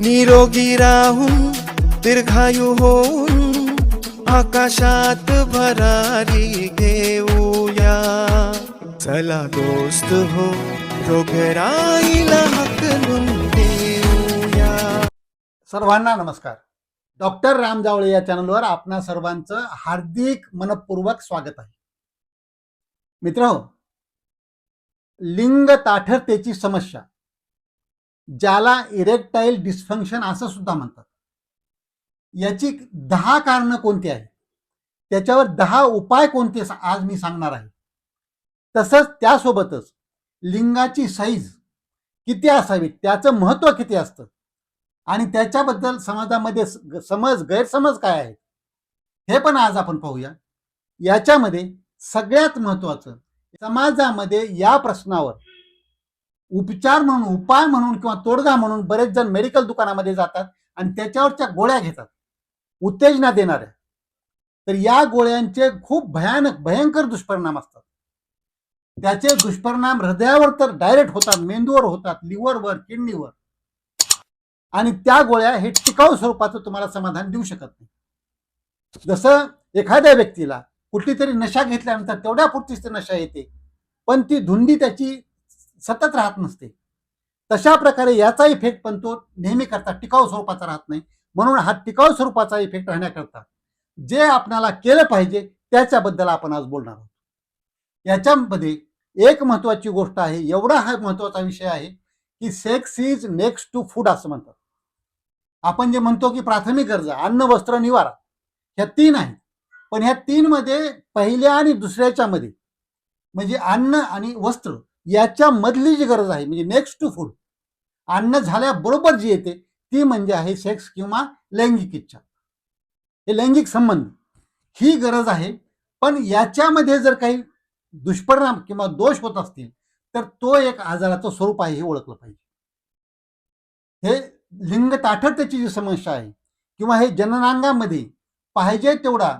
निरोगी राहून दीर्घायू होऊन आकाशात भरारी घेऊया. चला दोस्त हो रोगराईला हकलून देऊया. सर्वांना नमस्कार. डॉक्टर राम जावळे या चॅनलवर आपणा सर्वांचं हार्दिक मनपूर्वक स्वागत आहे. मित्र हो, लिंग ताठरतेची समस्या. ज्याला इरेक्टाईल डिस्फंक्शन असं सुद्धा म्हणतात. याची दहा कारणं कोणती आहेत? त्याच्यावर दहा उपाय कोणते आज मी सांगणार आहे. तसंच त्यासोबतच लिंगाची साईज किती असावी त्याचं महत्त्व किती असतं? आणि त्याच्याबद्दल समाजामध्ये समज गैरसमज काय आहेत? हे पण आज आपण पाहूया. याच्यामध्ये सगळ्यात महत्त्वाचं समाजामध्ये या प्रश्नावर उपचार म्हणून उपाय म्हणून किंवा तोडगा म्हणून बरेच जण मेडिकल दुकानामध्ये जातात आणि त्याच्यावरच्या गोळ्या घेतात. उत्तेजना देणाऱ्या. तर या गोळ्यांचे खूप भयानक भयंकर दुष्परिणाम असतात. त्याचे दुष्परिणाम हृदयावर तर डायरेक्ट होतात मेंदूवर होतात लिव्हरवर किडनीवर. आणि त्या गोळ्या हे टिकाऊ स्वरूपाचं तुम्हाला समाधान देऊ शकत नाही. जसं एखाद्या व्यक्तीला कुठली तरी नशा घेतल्यानंतर तेवढ्या पुरतीच ते नशा येते. पण ती धुंदी त्याची सतत राहत नसते. तशा प्रकारे याचा इफेक्ट पण तो नेहमी करता टिकाऊ स्वरूपाचा राहत नाही. म्हणून हा टिकाऊ स्वरूपाचा इफेक्ट राहण्याकरता जे आपणाला केलं पाहिजे त्याच्याबद्दल आपण आज बोलणार आहोत. याच्यामध्ये एक महत्वाची गोष्ट आहे. एवढा हा महत्त्वाचा विषय आहे की sex is next to food असं म्हणतात. आपण जे म्हणतो की प्राथमिक गरजा अन्न वस्त्र निवारा ह्या तीन आहेत. पण ह्या तीन मध्ये पहिल्या आणि दुसऱ्याच्या मध्ये म्हणजे अन्न आणि वस्त्र याच्या मधली जी गरज आहे म्हणजे नेक्स्ट टू फूड अन्न झाल्याबरोबर जी येते ती म्हणजे आहे सेक्स किंवा लैंगिक इच्छा. हे लैंगिक संबंध. ही गरज आहे पण याच्यामध्ये जर काही दुष्परिणाम किंवा दोष होत असतील तर तो एक आजाराचं स्वरूप आहे हे ओळखलं पाहिजे. हे लिंग ताठरतेची जी समस्या आहे किंवा हे जननांगामध्ये पाहिजे तेवढा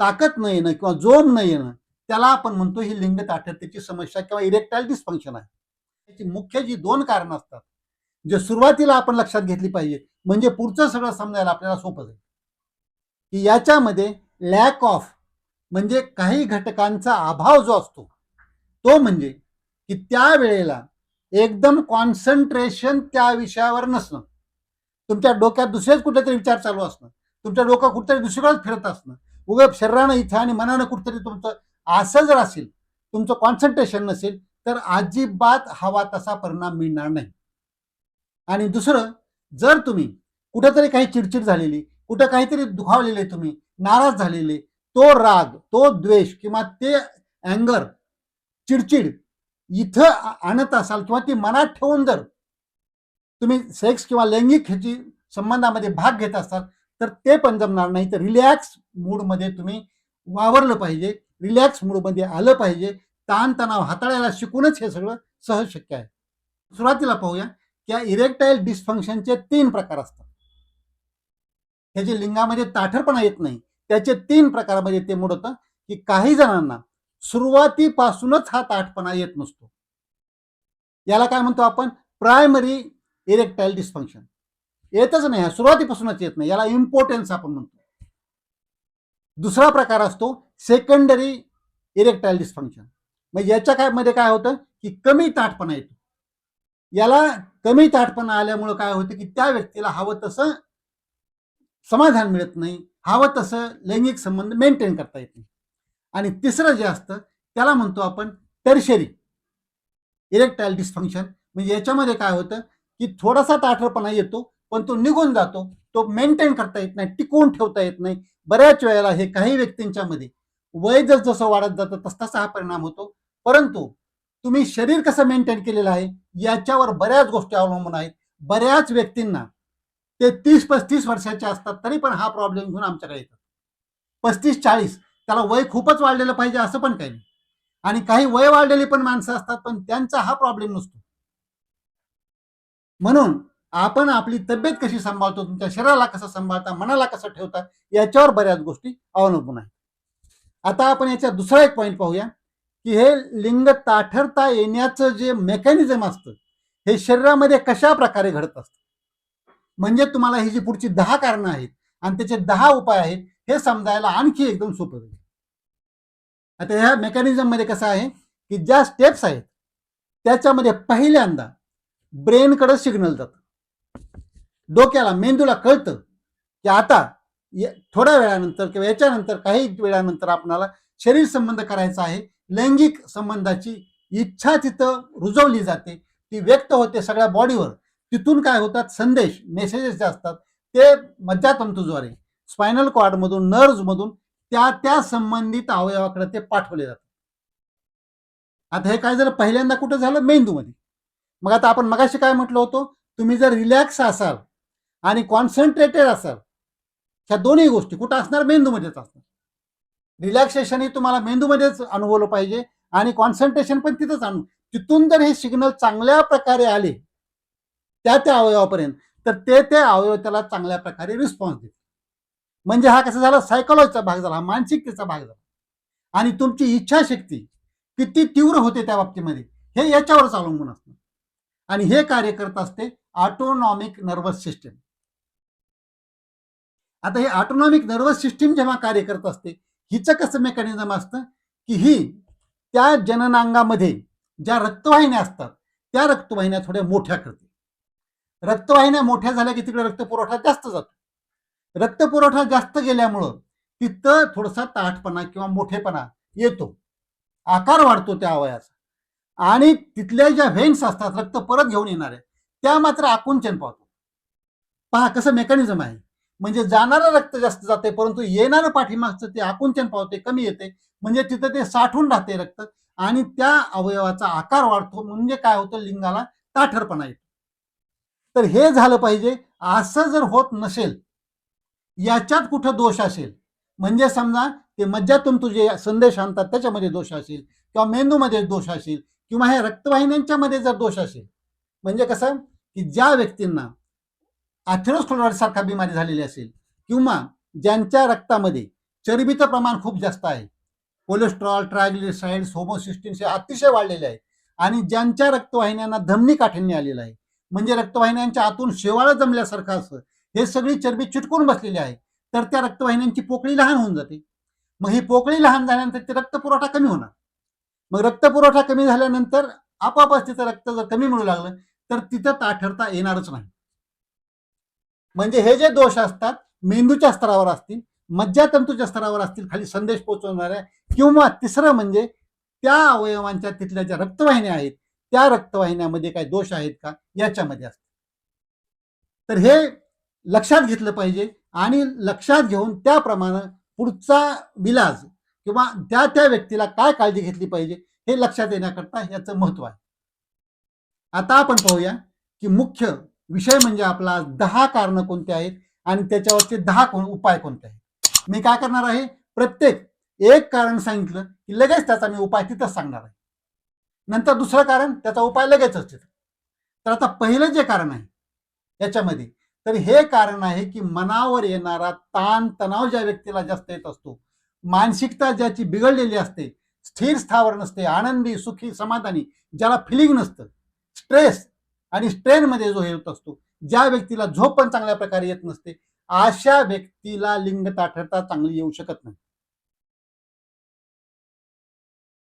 ताकद न येणं किंवा जोम न येणं त्याला आपण म्हणतो ही लिंग ताठरतेची समस्या किंवा इरेक्टाईल डिस्फंक्शन आहे. त्याची मुख्य जी दोन कारणं असतात जे सुरुवातीला आपण लक्षात घेतली पाहिजे म्हणजे पुढचं सगळं समजायला आपल्याला सोपं जाईल. की याच्यामध्ये लॅक ऑफ म्हणजे काही घटकांचा अभाव जो असतो तो म्हणजे की त्या वेळेला एकदम कॉन्सन्ट्रेशन त्या विषयावर नसणं. तुमच्या डोक्यात दुसरेच कुठलेतरी विचार चालू असणं. तुमच्या डोकं कुठेतरी दुसरीकडेच फिरत असणं. उगं शरीरानं इथं आणि मनानं कुठेतरी तुमचं असं जर असेल तुमचं कॉन्सन्ट्रेशन नसेल तर अजिबात हवा तसा परिणाम मिळणार नाही. आणि दुसरं जर तुम्ही कुठेतरी काही चिडचिड झालेली कुठं काहीतरी दुखावलेले तुम्ही नाराज झालेले तो राग तो द्वेष किंवा ते अँगर चिडचिड इथं आणत असाल किंवा ती मनात ठेवून जर तुम्ही सेक्स किंवा लैंगिक ह्याची संबंधामध्ये भाग घेत असाल तर ते पण जमणार नाही. तर रिलॅक्स मूडमध्ये तुम्ही वावरलं पाहिजे. रिलॅक्स मूडमध्ये आलं पाहिजे. ताणतणाव हाताळायला शिकूनच हे सगळं सहज शक्य आहे. सुरुवातीला पाहूया. की या इरेक्टाईल डिस्फंक्शनचे तीन प्रकार असतात. त्याचे लिंगामध्ये ताठरपणा येत नाही त्याचे तीन प्रकारामध्ये ते मूड होतं की काही जणांना सुरुवातीपासूनच हा ताठपणा येत नसतो. याला काय म्हणतो आपण? प्रायमरी इरेक्टाईल डिस्फंक्शन येतच नाही हा सुरुवातीपासूनच येत नाही. याला इम्पॉर्टन्स आपण म्हणतो. दुसरा प्रकार असतो सेकंडरी इरेक्टाईल डिस्फंक्शन मग याच्या काय मध्ये काय होतं की कमी ताठपणा येतो. याला कमी ताठपणा आल्यामुळं काय होतं की त्या व्यक्तीला हवं तसं समाधान मिळत नाही हवं तसं लैंगिक संबंध मेंटेन करता येत नाही. आणि तिसरं जे असतं त्याला म्हणतो आपण टर्शरी इरेक्टाईल डिस्फंक्शन म्हणजे याच्यामध्ये काय होतं की थोडासा ताठरपणा येतो पण तो निघून जातो तो मेंटेन करता येत नाही टिकवून ठेवता येत नाही. बऱ्याच वेळेला हे काही व्यक्तींच्या मध्ये वय जस जसं वाढत जातं तस तसा हा परिणाम होतो. परंतु तुम्ही शरीर कसं मेंटेन केलेलं आहे याच्यावर बऱ्याच गोष्टी अवलंबून आहेत. बऱ्याच व्यक्तींना ते तीस पस्तीस वर्षाचे असतात तरी पण हा प्रॉब्लेम घेऊन आमच्याकडे येतात. पस्तीस चाळीस त्याला वय खूपच वाढलेलं पाहिजे असं पण काही नाही. आणि काही वय वाढलेली पण माणसं असतात पण त्यांचा हा प्रॉब्लेम नसतो. म्हणून आपण आपली तब्येत कशी सांभाळतो तुमच्या शरीराला कसं सांभाळता मनाला कसं ठेवता याच्यावर बऱ्याच गोष्टी अवलंबून आहेत. आता आपण याच्या दुसरा एक पॉईंट पाहूया की हे लिंग ताठरता येण्याचं जे मेकॅनिझम असतं हे शरीरामध्ये कशा प्रकारे घडत असतं? म्हणजे तुम्हाला ही जी पुढची दहा कारणं आहेत आणि त्याचे दहा उपाय आहेत हे समजायला आणखी एकदम सोपं होईल आता ह्या मेकॅनिझममध्ये कसं आहे की ज्या स्टेप्स आहेत त्याच्यामध्ये पहिल्यांदा ब्रेनकडे सिग्नल जातं. डोक्याला मेंदूला कळतं की आता थोड्या वेळानंतर किंवा याच्यानंतर काही वेळानंतर आपणाला शरीर संबंध करायचा आहे लैंगिक संबंधाची इच्छा तिथं रुजवली जाते ती व्यक्त होते सगळ्या बॉडीवर. तिथून काय होतात? संदेश मेसेजेस जे असतात ते मज्जातंतूद्वारे स्पायनल कॉर्डमधून नर्व्हमधून त्या त्या संबंधित अवयवाकडे ते पाठवले जातात. आता हे काय झालं? पहिल्यांदा कुठं झालं? मेंदूमध्ये. मग आता आपण मगाशी काय म्हटलं होतो? तुम्ही जर रिलॅक्स असाल आणि कॉन्सन्ट्रेटेड असाल. ह्या दोन्ही गोष्टी कुठं असणार? मेंदूमध्येच असणार. रिलॅक्सेशन हे तुम्हाला मेंदूमध्येच अनुभवलं पाहिजे आणि कॉन्सन्ट्रेशन पण तिथंच आणू तिथून जर हे सिग्नल चांगल्या प्रकारे आले त्या त्या अवयवापर्यंत तर ते त्या अवयव त्याला चांगल्या प्रकारे रिस्पॉन्स देते म्हणजे हा कसा झाला? सायकोलॉजीचा भाग झाला हा मानसिकतेचा भाग झाला. आणि तुमची इच्छाशक्ती किती तीव्र होते त्या बाबतीमध्ये हे याच्यावरच अवलंबून असतं. आणि हे कार्य करत असते ऑटोनॉमिक नर्वस सिस्टम आता हे ऑटोनॉमिक नर्वस सिस्टीम जेव्हा कार्य करत असते हिचं कसं मेकॅनिझम असतं? की ही त्या जननांगामध्ये ज्या रक्तवाहिन्या असतात त्या रक्तवाहिन्या थोड्या मोठ्या करते. रक्तवाहिन्या मोठ्या झाल्या की तिकडे रक्तपुरवठा जास्त जातो. रक्तपुरवठा जास्त गेल्यामुळं तिथं थोडासा ताठपणा किंवा मोठेपणा येतो. आकार वाढतो त्या अवयाचा आणि तिथल्या ज्या व्हेन्स असतात रक्त परत घेऊन येणाऱ्या त्या मात्र आकुंचन पावतो पहा कसं मेकॅनिझम आहे. म्हणजे जाणारं रक्त जास्त जाते परंतु येणारं पाठीमागचं ते आकुंचन पावते कमी येते म्हणजे तिथं ते साठून राहते रक्त आणि त्या अवयवाचा आकार वाढतो. म्हणजे काय होतं? लिंगाला ताठरपणा येतो. तर हे झालं पाहिजे. असं जर होत नसेल याच्यात कुठं दोष असेल? म्हणजे समजा ते मज्जातून तुझे संदेश आणतात त्याच्यामध्ये दोष असेल किंवा मेंदूमध्ये दोष असेल किंवा हे रक्तवाहिन्यांच्या मध्ये जर दोष असेल म्हणजे कसं? की ज्या व्यक्तींना अथेरोस्क्लोराइड सारखा बिमारी झालेली असेल. किंवा ज्यांच्या रक्तामध्ये चरबीचं प्रमाण खूप जास्त आहे. कोलेस्ट्रॉल ट्रायग्लिसाइड्स होमोसिस्टिन्स हे अतिशय वाढलेले आहे. आणि ज्यांच्या रक्तवाहिन्यांना धमनी काठिण्य आलेलं आहे. म्हणजे रक्तवाहिन्यांच्या आतून शेवाळं जमल्यासारखं असं हे सगळी चरबी चिटकून बसलेली आहे. तर त्या रक्तवाहिन्यांची पोकळी लहान होऊन जाते. मग ही पोकळी लहान झाल्यानंतर ते रक्तपुरवठा कमी होणार. मग रक्तपुरवठा कमी झाल्यानंतर आपापच तिचं रक्त जर कमी मिळू लागलं तर तिथं ताठरता येणारच नाही. म्हणजे हे जे दोष असतात मेंदूच्या स्तरावर असतील मज्जातंतूच्या स्तरावर असतील खाली संदेश पोहोचवणाऱ्या किंवा तिसरं म्हणजे त्या अवयवांच्या तिथल्या ज्या रक्तवाहिन्या आहेत त्या रक्तवाहिन्यामध्ये काही दोष आहेत का? याच्यामध्ये असतात तर हे लक्षात घेतलं पाहिजे आणि लक्षात घेऊन त्याप्रमाणे पुढचा विलाज किंवा त्या त्या व्यक्तीला काय काळजी घेतली पाहिजे हे लक्षात येण्याकरता याचं महत्त्व आहे. आता आपण पाहूया की मुख्य विषय म्हणजे आपला दहा कारणं कोणते आहेत आणि त्याच्यावरचे दहा कोण उपाय कोणते आहेत? मी काय करणार आहे? प्रत्येक एक कारण सांगितलं की लगेच त्याचा मी उपाय तिथंच सांगणार आहे. नंतर दुसरं कारण त्याचा उपाय लगेचच तिथं. तर आता पहिलं जे कारण आहे याच्यामध्ये तर हे कारण आहे की मनावर येणारा ताण तणाव ज्या व्यक्तीला जास्त येत असतो मानसिकता ज्याची बिघडलेली असते स्थिर स्थावर नसते आनंदी सुखी समाधानी ज्याला फिलिंग नसतं स्ट्रेस आणि स्ट्रेन मध्ये जो हे होत असतो ज्या व्यक्तीला झोप पण चांगल्या प्रकारे येत नसते अशा व्यक्तीला लिंग ताठरता चांगली येऊ शकत नाही.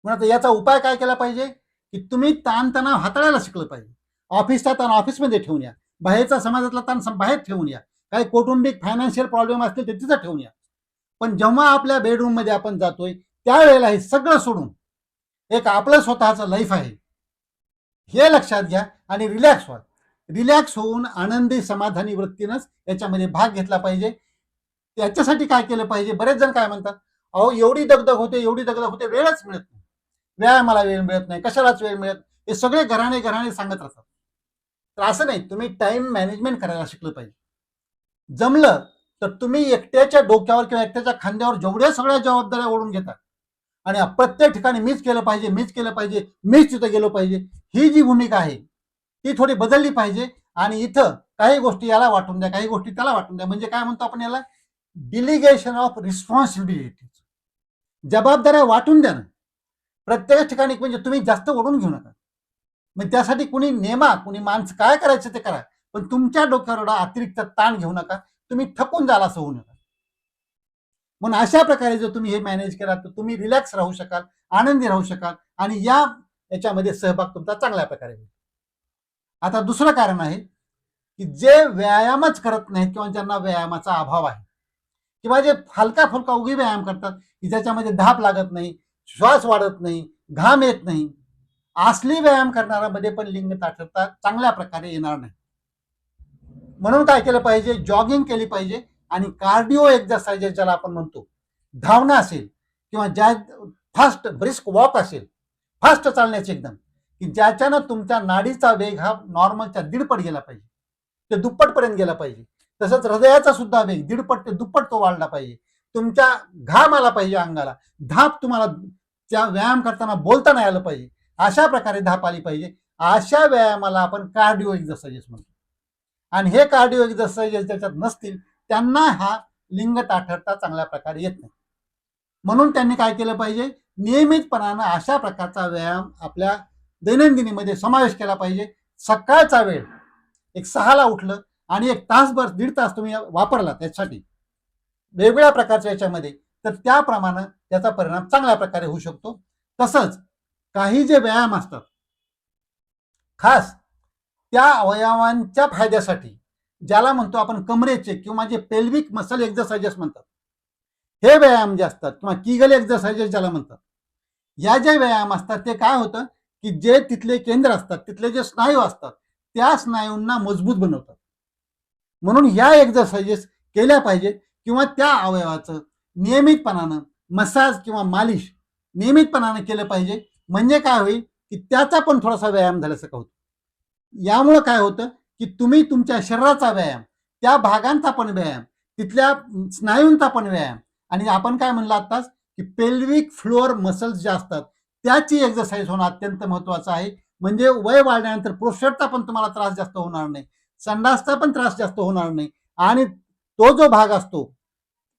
म्हणून आता याचा उपाय काय केला पाहिजे? की तुम्ही ताणतणाव हाताळायला शिकलं पाहिजे. ऑफिसचा ताण ऑफिसमध्ये ठेवून या. बाहेरचा समाजातला ताण बाहेर ठेवून या. काही कौटुंबिक फायनान्शियल प्रॉब्लेम असतील ते तिथं ठेवून या. पण जेव्हा आपल्या बेडरूममध्ये आपण जातोय त्यावेळेला हे सगळं सोडून एक आपलं स्वतःचं लाईफ आहे. हे लक्षात घ्या आणि रिलॅक्स व्हा. रिलॅक्स होऊन आनंदी समाधानी वृत्तीनंच याच्यामध्ये भाग घेतला पाहिजे. त्याच्यासाठी काय केलं पाहिजे? बरेच जण काय म्हणतात? अहो एवढी दगदग होते एवढी दगदग होते वेळच मिळत नाही. व्यायामाला वेळ मिळत नाही कशालाच वेळ मिळत हे सगळे घराणे घराणे सांगत राहतात. तर असं नाही तुम्ही टाइम मॅनेजमेंट करायला शिकलं पाहिजे. जमलं तर तुम्ही एकट्याच्या डोक्यावर किंवा एकट्याच्या खांद्यावर जेवढ्या सगळ्या जबाबदाऱ्या ओढून घेतात आणि प्रत्येक ठिकाणी मीच केलं पाहिजे मीच केलं पाहिजे मीच तिथं गेलो पाहिजे ही जी भूमिका आहे ती थोडी बदलली पाहिजे आणि इथं काही गोष्टी याला वाटून द्या काही गोष्टी त्याला वाटून द्या. म्हणजे काय म्हणतो आपण याला? डिलिगेशन ऑफ रिस्पॉन्सिबिलिटी जबाबदाऱ्या वाटून द्या ना प्रत्येक ठिकाणी म्हणजे तुम्ही जास्त ओढून घेऊ नका. मग त्यासाठी कुणी नेमा कुणी माणसं काय करायचं ते करा. पण तुमच्या डोक्यावर एवढा अतिरिक्त ताण घेऊ नका. तुम्ही थकून जाल असं होऊ नका. म्हणून अशा प्रकारे जर तुम्ही हे मॅनेज केला तर तुम्ही रिलॅक्स राहू शकाल आनंदी राहू शकाल. आणि या याच्यामध्ये सहभाग तुमचा चांगल्या प्रकारे होईल. आता दुसरं कारण आहे की जे व्यायामच करत नाहीत किंवा ज्यांना व्यायामाचा अभाव आहे किंवा जे हलका फुलका उगी व्यायाम करतात की ज्याच्यामध्ये धाप लागत नाही श्वास वाढत नाही घाम येत नाही असली व्यायाम करणाऱ्यामध्ये पण लिंग ताठरता चांगल्या प्रकारे येणार नाही. म्हणून काय केलं पाहिजे? जॉगिंग केली पाहिजे आणि कार्डिओ एक्झरसाइजेस ज्याला आपण म्हणतो धावणं असेल किंवा ज्या फास्ट ब्रिस्क वॉक असेल फास्ट चालण्याचे एकदम. की ज्याच्यानं तुमच्या नाडीचा वेग हा नॉर्मलच्या दीडपट गेला पाहिजे. ते दुप्पटपर्यंत गेला पाहिजे. तसंच हृदयाचा सुद्धा वेग दीडपट ते दुप्पट तो वाढला पाहिजे. तुमच्या घाम आला पाहिजे अंगाला. धाप तुम्हाला त्या व्यायाम करताना बोलता नाही आलं पाहिजे. अशा प्रकारे धाप आली पाहिजे. अशा व्यायामाला आपण कार्डिओ एक्झरसाइजेस म्हणतो. आणि हे कार्डिओ एक्झरसाइजेस ज्याच्यात नसतील त्यांना हा लिंग ताठरता चांगल्या प्रकारे येत नाही. म्हणून त्यांनी काय केलं पाहिजे? नियमितपणानं अशा प्रकारचा व्यायाम आपल्या दैनंदिनीमध्ये समावेश केला पाहिजे. सकाळचा वेळ एक सहाला उठलं आणि एक तासभर दीड तास तुम्ही वापरला त्याच्यासाठी वेगवेगळ्या प्रकारच्या याच्यामध्ये. तर त्याप्रमाणे त्याचा परिणाम चांगल्या प्रकारे होऊ शकतो. तसंच काही जे व्यायाम असतात खास त्या अवयवांच्या फायद्यासाठी ज्याला म्हणतो आपण कमरेचे किंवा जे पेल्विक मसल एक्झरसाइजेस म्हणतात. हे व्यायाम जे असतात किंवा किगल एक्झरसाइजेस ज्याला म्हणतात या ज्या व्यायाम असतात ते काय होतं की जे तिथले केंद्र असतात तिथले जे स्नायू असतात त्या स्नायूंना मजबूत बनवतात. म्हणून ह्या एक्झरसाइजेस केल्या पाहिजेत किंवा त्या अवयवाचं नियमितपणानं मसाज किंवा मालिश नियमितपणानं केलं पाहिजे. म्हणजे काय होईल की त्याचा पण थोडासा व्यायाम झाल्यासारखा होतो. यामुळं काय होतं की तुम्ही तुमच्या शरीराचा व्यायाम त्या भागांचा पण व्यायाम तिथल्या स्नायूंचा पण व्यायाम आणि आपण काय म्हणलं आत्ताच की पेल्विक फ्लोअर मसल्स ज्या असतात त्याची एक्झरसाइज होणं अत्यंत महत्वाचं आहे. म्हणजे वय वाढल्यानंतर प्रोस्टेटचा पण तुम्हाला त्रास जास्त होणार नाही. संडासचा पण त्रास जास्त होणार नाही. आणि तो जो भाग असतो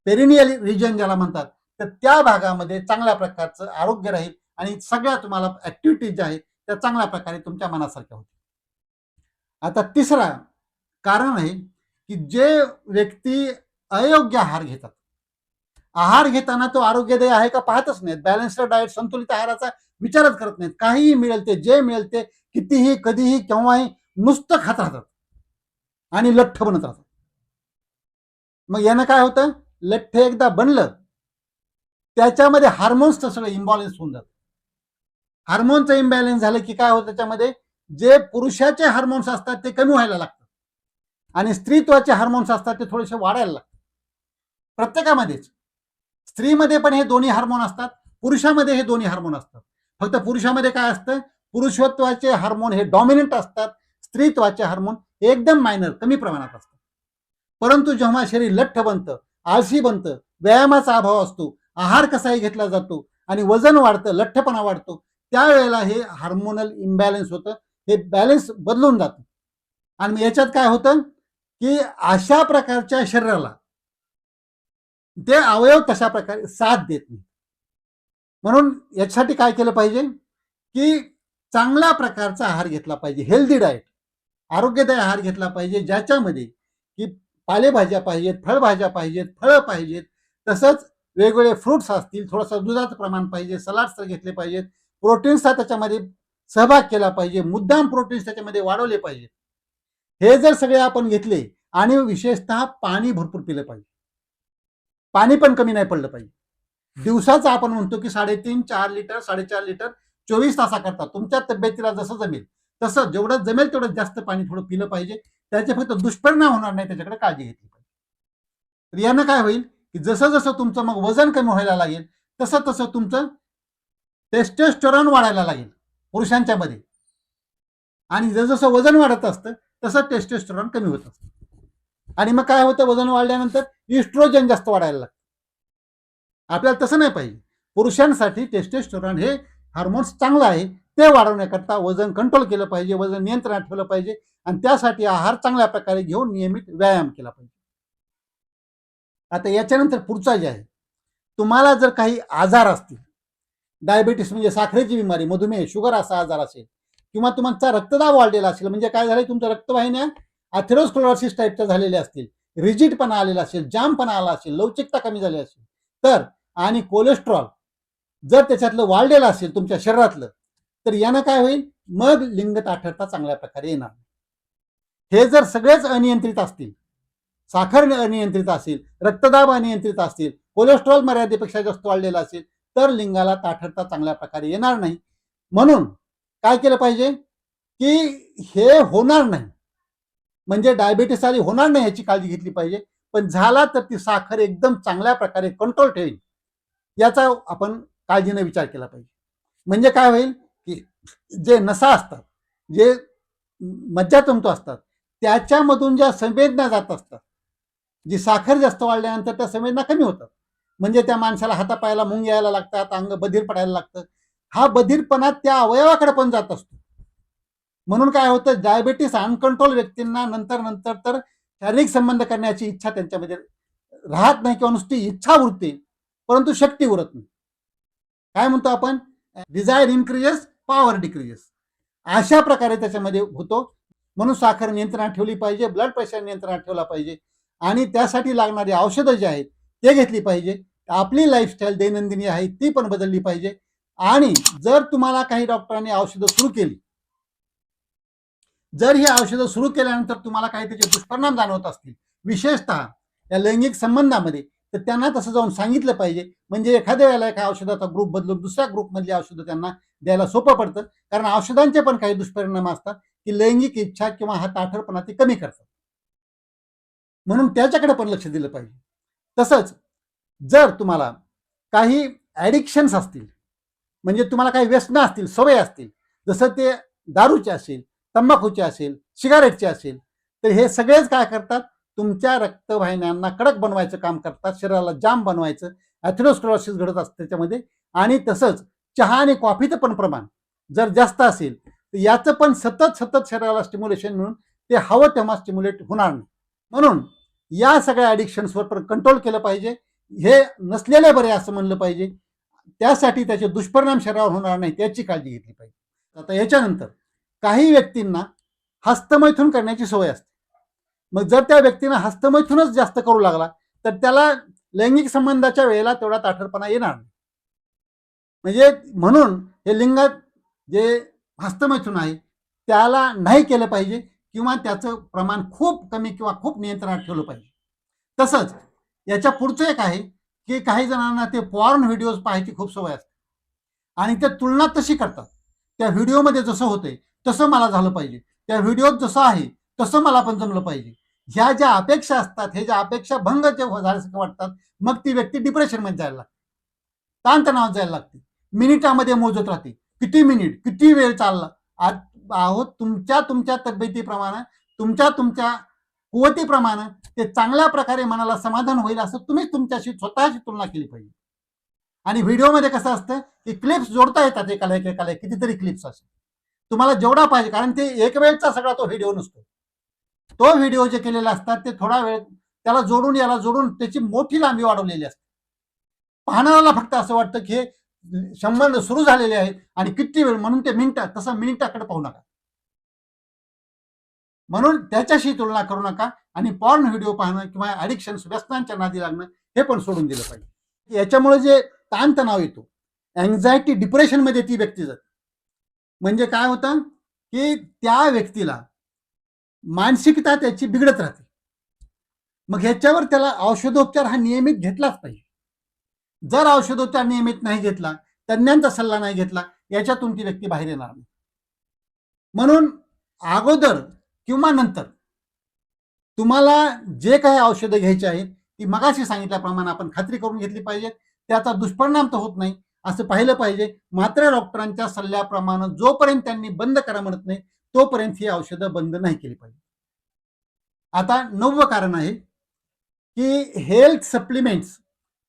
पेरिनियल रिजन ज्याला म्हणतात तर त्या भागामध्ये चांगल्या प्रकारचं आरोग्य राहील आणि सगळ्या तुम्हाला ऍक्टिव्हिटीज ज्या आहेत त्या चांगल्या प्रकारे तुमच्या मनासारख्या होतील. आता तिसरा कारण आहे की जे व्यक्ती अयोग्य आहार घेतात आहार घेताना तो आरोग्यदायी आहे का पाहतच नाहीत. बॅलन्स्ड डाएट संतुलित आहाराचा विचारच करत नाहीत. काहीही मिळेल ते जे मिळेल ते कितीही कधीही केव्हाही नुसतं खात राहतात. आणि लठ्ठ बनत राहतात. मग यानं काय होतं? लठ्ठ एकदा बनलं त्याच्यामध्ये हार्मोन्सचं सगळं इम्बॅलन्स होऊन जातं. हार्मोनचं इम्बॅलन्स झालं की काय होतं त्याच्यामध्ये? जे पुरुषाचे हार्मोन्स असतात ते कमी व्हायला लागतात आणि स्त्रीत्वाचे हार्मोन्स असतात ते थोडेसे वाढायला लागतात. प्रत्येकामध्येच. स्त्रीमध्ये पण हे दोन्ही हार्मोन असतात पुरुषामध्ये हे दोन्ही हार्मोन असतात. फक्त पुरुषामध्ये काय असतं? पुरुषत्वाचे हार्मोन हे डॉमिनंट असतात स्त्रीत्वाचे हार्मोन एकदम मायनर कमी प्रमाणात असतात. परंतु जेव्हा शरीर लठ्ठ बनतं आळशी बनतं व्यायामाचा अभाव असतो आहार कसाही घेतला जातो आणि वजन वाढतं लठ्ठपणा वाढतो त्यावेळेला हे हार्मोनल इम्बॅलन्स होतं हे बॅलन्स बदलून जातं. आणि याच्यात काय होतं? की अशा प्रकारच्या शरीराला ते अवयव तशा प्रकारे साथ देत नाही. म्हणून याच्यासाठी काय केलं पाहिजे? की चांगल्या प्रकारचा आहार घेतला पाहिजे. हेल्दी डाएट आरोग्यदायी आहार घेतला पाहिजे ज्याच्यामध्ये की पालेभाज्या पाहिजेत फळभाज्या पाहिजेत फळं पाहिजेत तसंच वेगवेगळे फ्रुट्स असतील थोडंसं दुधाचं प्रमाण पाहिजे सलाड्स घेतले पाहिजेत प्रोटीन्सचा त्याच्यामध्ये सहभाग केला पाहिजे मुद्दाम प्रोटीन्स त्याच्यामध्ये वाढवले पाहिजेत. हे जर सगळे आपण घेतले आणि विशेषतः पाणी भरपूर पिलं पाहिजे. पाणी पण कमी नाही पडलं पाहिजे. दिवसाचं आपण म्हणतो की साडेतीन चार लिटर साडेचार लिटर चोवीस तासाकरता तुमच्या तब्येतीला जसं जमेल तसं जेवढं जमेल तेवढं जास्त पाणी थोडं पिलं पाहिजे. त्याचे फक्त दुष्परिणाम होणार नाही त्याच्याकडे काळजी घेतली पाहिजे. तर यानं काय होईल की जसं जसं तुमचं मग वजन कमी व्हायला लागेल तसं तसं तुमचं टेस्टेस्टोरॉन वाढायला लागेल पुरुषांच्या मध्ये आणि जसं वजन वाढत असतं तसं टेस्टेस्टोरॉन कमी होत असतं. आणि मग काय होतं? वजन वाढल्यानंतर इस्ट्रोजन जास्त वाढायला लागतं. आपल्याला तसं नाही पाहिजे. पुरुषांसाठी टेस्टेस्टोरॉन हे हार्मोन्स चांगलं आहे. ते वाढवण्याकरता वजन कंट्रोल केलं पाहिजे वजन नियंत्रणात ठेवलं पाहिजे आणि त्यासाठी आहार चांगल्या प्रकारे घेऊन नियमित व्यायाम केला पाहिजे. आता याच्यानंतर पुढचा जे आहे तुम्हाला जर काही आजार असतील डायबिटीस म्हणजे साखरेची बिमारी मधुमेह शुगर असा आजार असेल किंवा तुमचा रक्तदाब वाढलेला असेल म्हणजे काय झालं तुमच्या रक्तवाहिन्या अथेरोस्क्लोरोसिस टाईपच्या झालेल्या असतील रिजिडपणा आलेला असेल जामपणा आला असेल लवचिकता कमी झाली असेल तर आणि कोलेस्ट्रॉल जर त्याच्यातलं वाढलेलं असेल तुमच्या शरीरातलं तर यानं काय होईल? मग लिंग ताठरता चांगल्या प्रकारे येणार हे जर सगळेच अनियंत्रित असतील साखर अनियंत्रित असेल रक्तदाब अनियंत्रित असतील कोलेस्ट्रॉल मर्यादेपेक्षा जास्त वाढलेला असेल तर लिंगाला ताठरता चांगल्या प्रकारे येणार नाही. म्हणून काय केलं पाहिजे? की हे होणार नाही. म्हणजे डायबिटीस आली होणार नाही याची काळजी घेतली पाहिजे. पण झाला तर ती साखर एकदम चांगल्या प्रकारे कंट्रोल ठेवेल. याचा आपण काळजीने विचार केला पाहिजे. म्हणजे काय होईल की जे नसा असतात जे मज्जातंतू असतात त्याच्यामधून ज्या संवेदना जात असतात जी साखर जास्त वाढल्यानंतर त्या संवेदना कमी होतात. म्हणजे त्या माणसाला हातापायाला मुंग यायला लागतात अंग बधीर पडायला लागतं. हा बधीरपणा त्या अवयवाकडे पण जात असतो. म्हणून काय होतं डायबेटीस अनकंट्रोल व्यक्तींना नंतर नंतर तर शारीरिक संबंध करण्याची इच्छा त्यांच्यामध्ये राहत नाही किंवा नुसती इच्छा उरते परंतु शक्ती उरत नाही. काय म्हणतो आपण? डिझायर इन्क्रीजेस पॉवर डिक्रीजेस अशा प्रकारे त्याच्यामध्ये होतो. म्हणून साखर नियंत्रणात ठेवली पाहिजे ब्लड प्रेशर नियंत्रणात ठेवला पाहिजे आणि त्यासाठी लागणारी औषधं जी आहेत ते घेतली पाहिजे. आपली लाईफस्टाईल दैनंदिनी आहे ती पण बदलली पाहिजे. आणि जर तुम्हाला काही डॉक्टरांनी औषधं सुरू केली जर ही औषधं सुरू केल्यानंतर तुम्हाला काही त्याचे दुष्परिणाम जाणवत असतील विशेषतः या लैंगिक संबंधामध्ये तर त्यांना तसं जाऊन सांगितलं पाहिजे. म्हणजे एखाद्या वेळेला एका औषधाचा ग्रुप बदलून दुसऱ्या ग्रुपमधली औषधं त्यांना द्यायला सोपं पडतं. कारण औषधांचे पण काही दुष्परिणाम असतात की लैंगिक इच्छा किंवा हा ताठरपणा ते कमी करतात. म्हणून त्याच्याकडे पण लक्ष दिलं पाहिजे. तसंच जर तुम्हाला काही ॲडिक्शन्स असतील म्हणजे तुम्हाला काही व्यसनं असतील सवय असतील जसं ते दारूचे असेल तंबाखूचे असेल सिगारेटचे असेल तर हे सगळेच काय करतात? तुमच्या रक्तवाहिन्यांना कडक बनवायचं काम करतात शरीराला जाम बनवायचं ॲथेरोस्क्रोसिस घडत असतं त्याच्यामध्ये. आणि तसंच चहा आणि कॉफीचं पण प्रमाण जर जास्त असेल तर याचं पण सतत सतत शरीराला स्टिम्युलेशन मिळून ते हवं तेव्हा स्टिम्युलेट होणार नाही. म्हणून या सगळ्या ॲडिक्शन्सवर पण कंट्रोल केलं पाहिजे. हे नसलेले बरे असं म्हणलं पाहिजे. त्यासाठी त्याचे दुष्परिणाम शरीरावर होणार नाही त्याची काळजी घेतली पाहिजे. आता याच्यानंतर काही व्यक्तींना हस्तमैथून करण्याची सवय असते. मग जर त्या व्यक्तीनं हस्तमैथूनच जास्त करू लागला तर त्याला लैंगिक संबंधाच्या वेळेला तेवढा ताठरपणा येणार नाही. म्हणजे म्हणून हे लिंगात जे हस्तमैथून आहे त्याला नाही केलं पाहिजे किंवा त्याचं प्रमाण खूप कमी किंवा खूप नियंत्रणात ठेवलं पाहिजे. तसंच याच्या पुढचं एक आहे की काही जणांना ते पॉर्न व्हिडिओज पाहायची खूप सवय असते. आणि ते तुलना तशी करतात. त्या व्हिडिओमध्ये जसं होतंय तसं मला झालं पाहिजे. त्या व्हिडिओत जसं आहे तसं मला पण जमलं पाहिजे. ह्या ज्या अपेक्षा असतात हे ज्या अपेक्षा भंग जे झाल्यासारखं वाटतात मग ती व्यक्ती डिप्रेशनमध्ये जायला लागते. ताणतणावात जायला लागते. मिनिटामध्ये मोजत राहते. किती मिनिट किती वेळ चालला? आज आहोत तुमच्या तुमच्या तब्येतीप्रमाणे तुमच्या तुमच्या कुवतीप्रमाणे ते चांगल्या प्रकारे मनाला समाधान होईल असं तुम्ही तुमच्याशी स्वतःची तुलना केली पाहिजे. आणि व्हिडिओमध्ये कसं असतं की क्लिप्स जोडता येतात एकाला एक एकाला कितीतरी क्लिप्स असतात तुम्हाला जेवढा पाहिजे कारण ते एक वेळचा सगळा तो व्हिडिओ नसतो. तो व्हिडिओ जे केलेले असतात ते थोडा वेळ त्याला जोडून याला जोडून त्याची मोठी लांबी वाढवलेली असते. पाहणाऱ्याला फक्त असं वाटतं की हे संबंध सुरू झालेले आहेत आणि किती वेळ म्हणून ते मिनिटात तसं मिनिटाकडे पाहू नका. म्हणून त्याच्याशी तुलना करू नका आणि पॉर्न व्हिडिओ पाहणं किंवा ॲडिक्शन व्यसनांच्या नादी लागणं हे पण सोडून दिलं पाहिजे. याच्यामुळे जे ताणतणाव येतो अँझायटी डिप्रेशनमध्ये ती व्यक्ती जाते. म्हणजे काय होतं? की त्या व्यक्तीला मानसिकता त्याची बिघडत राहते. मग ह्याच्यावर त्याला औषधोपचार हा नियमित घेतलाच पाहिजे. जर औषधोपचार नियमित नाही घेतला तज्ज्ञांचा सल्ला नाही घेतला याच्यातून ती व्यक्ती बाहेर येणार नाही. म्हणून अगोदर किंवा नंतर तुम्हाला जे काही औषधं घ्यायची आहेत ती मगाशी सांगितल्याप्रमाणे आपण खात्री करून घेतली पाहिजे त्याचा दुष्परिणाम तर होत नाही. असं पाहिलं पाहिजे. मात्र डॉक्टरांच्या सल्ल्याप्रमाणे जोपर्यंत त्यांनी बंद करा म्हणत नाही तोपर्यंत ही औषधं बंद नाही केली पाहिजे. आता नववं कारण आहे की हेल्थ सप्लिमेंट्स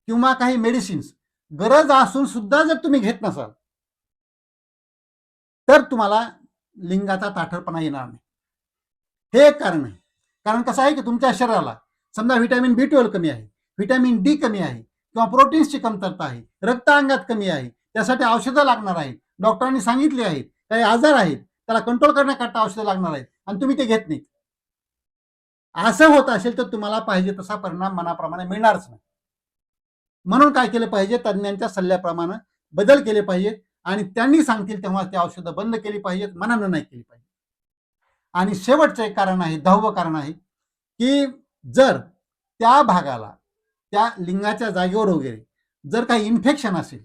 किंवा काही मेडिसिन्स गरज असून सुद्धा जर तुम्ही घेत नसाल तर तुम्हाला लिंगाचा ताठरपणा येणार नाही. हे एक कारण आहे. कारण कसं आहे की तुमच्या शरीराला समजा व्हिटॅमिन बी ट्वेल्व कमी आहे व्हिटॅमिन डी कमी आहे किंवा प्रोटीन्सची कमतरता आहे रक्त अंगात कमी आहे त्यासाठी औषधं लागणार आहेत. डॉक्टरांनी सांगितले आहेत काही आजार आहेत त्याला कंट्रोल करण्याकरता औषधं लागणार आहेत आणि तुम्ही ते घेत नाही असं होत असेल तर तुम्हाला पाहिजे तसा परिणाम मनाप्रमाणे मिळणारच नाही. म्हणून काय केलं पाहिजे? तज्ज्ञांच्या सल्ल्याप्रमाणे बदल केले पाहिजेत आणि त्यांनी सांगतील तेव्हा ते औषधं बंद केली पाहिजेत मनानं नाही केली पाहिजे आणि शेवटचं एक कारण आहे दहावं कारण आहे की जर त्या भागाला त्या लिंगाच्या जागेवर वगैरे. जर काही इन्फेक्शन असेल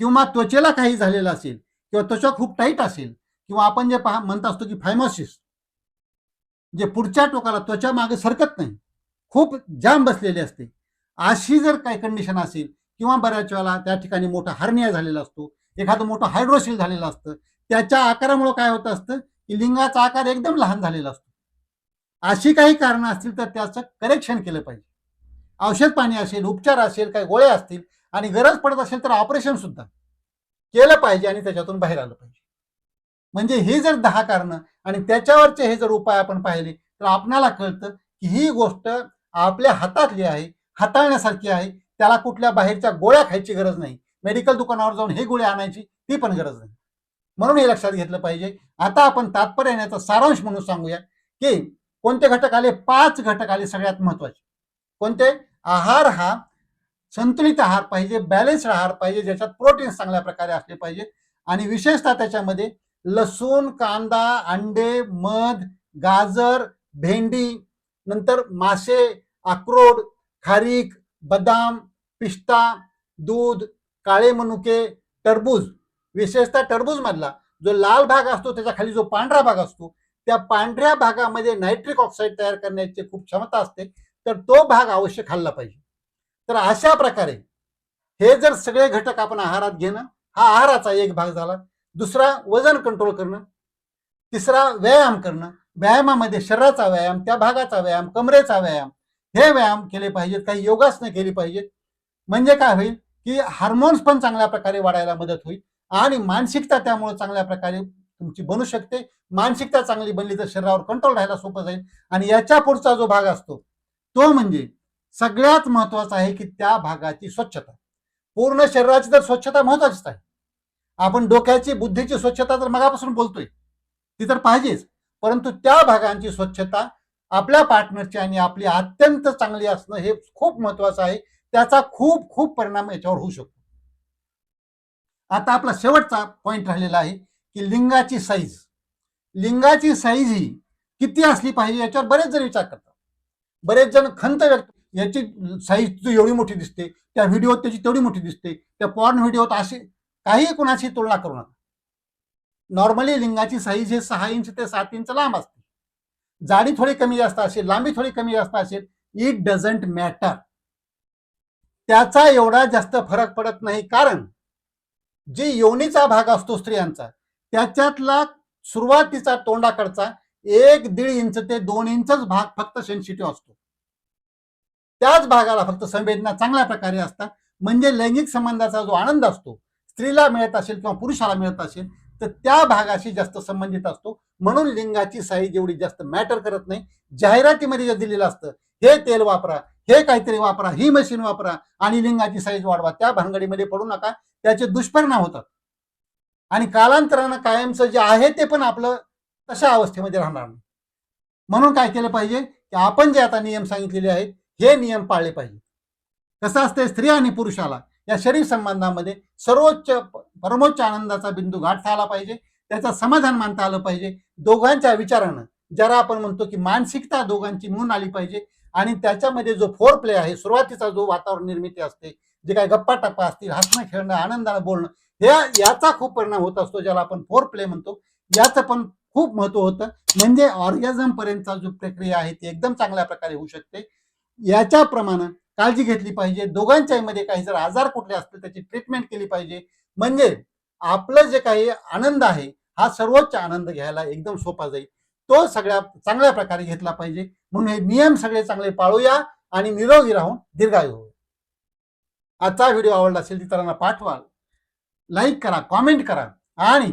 किंवा त्वचेला काही झालेलं असेल किंवा त्वचा खूप टाईट असेल किंवा आपण जे पहा म्हणत असतो की फायमॉसिस जे पुढच्या टोकाला त्वचा मागे सरकत नाही खूप जाम बसलेली असते. अशी जर काही कंडिशन असेल किंवा बऱ्याच वेळेला त्या ठिकाणी मोठा हार्निया झालेला असतो एखादं मोठं हायड्रोसिल झालेलं असतं त्याच्या आकारामुळे काय होत असतं की लिंगाचा आकार एकदम लहान झालेला असतो. अशी काही कारणं असतील तर त्याचं करेक्शन केलं पाहिजे. औषध पाणी असेल उपचार असेल काही गोळ्या असतील आणि गरज पडत असेल तर ऑपरेशन सुद्धा केलं पाहिजे आणि त्याच्यातून बाहेर आलं पाहिजे. म्हणजे ही जर दहा कारणं आणि त्याच्यावरचे हे जर उपाय आपण पाहिले तर आपणाला कळतं की ही गोष्ट आपल्या हातातली आहे हाताळण्यासारखी आहे त्याला कुठल्या बाहेरच्या गोळ्या खायची गरज नाही. मेडिकल दुकानावर जाऊन हे गोळी आणायची ती पण गरज नाही. म्हणून हे लक्षात घेतलं पाहिजे. आता आपण तात्पर्याने याचा सारांश म्हणून सांगूया की कोणते घटक आले? पाच घटक आले सगळ्यात महत्त्वाचे. कोणते? आहार हा संतुलित आहार पाहिजे बॅलन्स्ड आहार पाहिजे ज्याच्यात प्रोटीन चांगल्या प्रकारे असले पाहिजे. आणि विशेषतः त्याच्यामध्ये लसूण कांदा अंडे मध गाजर भेंडी नंतर मासे अक्रोड खारीक बदाम पिस्ता दूध काळे मनुके टरबूज. विशेषतः टरबूज मधला जो लाल भाग असतो त्याच्याखाली जो पांढरा भाग असतो त्या पांढऱ्या भागामध्ये नायट्रिक ऑक्साईड तयार करण्याची खूप क्षमता असते. तर तो भाग अवश्य खाल्ला पाहिजे. तर अशा प्रकारे हे जर सगळे घटक आपण आहारात घेणं हा आहाराचा एक भाग झाला. दुसरा वजन कंट्रोल करणं. तिसरा व्यायाम करणं. व्यायामामध्ये शरीराचा व्यायाम त्या भागाचा व्यायाम कमरेचा व्यायाम हे व्यायाम केले पाहिजेत. काही योगासनं केली पाहिजेत. म्हणजे काय होईल की हार्मोन्स पण चांगल्या प्रकारे वाढायला मदत होईल आणि मानसिकता त्यामुळे चांगल्या प्रकारे तुमची बनू शकते. मानसिकता चांगली बनली तर शरीरावर कंट्रोल राहायला सोपं जाईल. आणि याच्या पुढचा जो भाग असतो तो म्हणजे सगळ्यात महत्त्वाचा आहे की त्या भागाची स्वच्छता. पूर्ण शरीराची तर स्वच्छता महत्वाचीच आहे. आपण डोक्याची बुद्धीची स्वच्छता तर मगापासून बोलतोय. ती तर पाहिजेच. परंतु त्या भागांची स्वच्छता आपल्या पार्टनरची आणि आपली अत्यंत चांगली असणं हे खूप महत्वाचं आहे. त्याचा खूप खूप परिणाम याच्यावर होऊ शकतो. आता आपला शेवटचा पॉइंट राहिलेला आहे की लिंगाची साईज लिंगाची साईज ही किती असली पाहिजे याच्यावर बरेच जण विचार करतात. बरेच जण खंत व्यक्त याची साईज एवढी मोठी दिसते त्या व्हिडिओत त्याची तेवढी मोठी दिसते त्या पॉर्न व्हिडिओत अशी काही कुणाशी तुलना करू नका. नॉर्मली लिंगाची साईज हे सहा इंच ते सात इंच लांब असते. जाडी थोडी कमी जास्त असेल लांबी थोडी कमी जास्त असेल इट डझंट मॅटर त्याचा एवढा जास्त फरक पडत नाही कारण जे योनीचा भाग असतो स्त्रियांचा त्याच्यातला सुरुवातीचा तोंडाकडचा एक दीड इंच ते दोन इंचच भाग फक्त सेन्सिटिव्ह असतो. त्याच भागाला फक्त संवेदना चांगल्या प्रकारे असतात. म्हणजे लैंगिक संबंधाचा जो आनंद असतो स्त्रीला मिळत असेल किंवा पुरुषाला मिळत असेल तर त्या भागाशी जास्त संबंधित असतो. म्हणून लिंगाची साईज एवढी जास्त मॅटर करत नाही. जाहिरातीमध्ये जे दिलेलं असतं हे तेल वापरा हे काहीतरी वापरा ही मशीन वापरा आणि लिंगाची साईज वाढवा त्या भानगडीमध्ये पडू नका. त्याचे दुष्परिणाम होतात. आणि कालांतरानं कायमचं जे आहे ते पण आपलं तशा अवस्थेमध्ये राहणार नाही. म्हणून काय केलं पाहिजे की आपण जे आता नियम सांगितलेले आहेत हे नियम पाळले पाहिजे. कसं असते स्त्री आणि पुरुषाला या शरीर संबंधामध्ये सर्वोच्च परमोच्च आनंदाचा बिंदू गाठता आला पाहिजे. त्याचा समाधान मानता आलं पाहिजे. दोघांच्या विचारानं ज्याला आपण म्हणतो की मानसिकता दोघांची मिळून आली पाहिजे. आणि त्याच्यामध्ये जो फोर प्ले आहे सुरुवातीचा जो वातावरण निर्मिती असते जे काही गप्पा टप्पा असतील हसणं खेळणं आनंदानं बोलणं हे याचा खूप परिणाम होत असतो ज्याला आपण फोर प्ले म्हणतो. याचं पण खूप महत्त्व होतं. म्हणजे ऑर्गॅझम पर्यंतचा जो प्रक्रिया आहे ती एकदम चांगल्या प्रकारे होऊ शकते. याच्याप्रमाणे काळजी घेतली पाहिजे. दोघांच्याही मध्ये काही जर आजार कुठले असतील त्याची ट्रीटमेंट केली पाहिजे. म्हणजे आपलं जे काही आनंद आहे हा सर्वोच्च आनंद घ्यायला एकदम सोपा जाईल. तो सगळ्या चांगल्या प्रकारे घेतला पाहिजे. म्हणून हे नियम सगळे चांगले पाळूया आणि निरोगी राहून दीर्घायू. होऊ आजचा व्हिडिओ आवडला असेल इतरांना पाठवा लाईक करा कॉमेंट करा आणि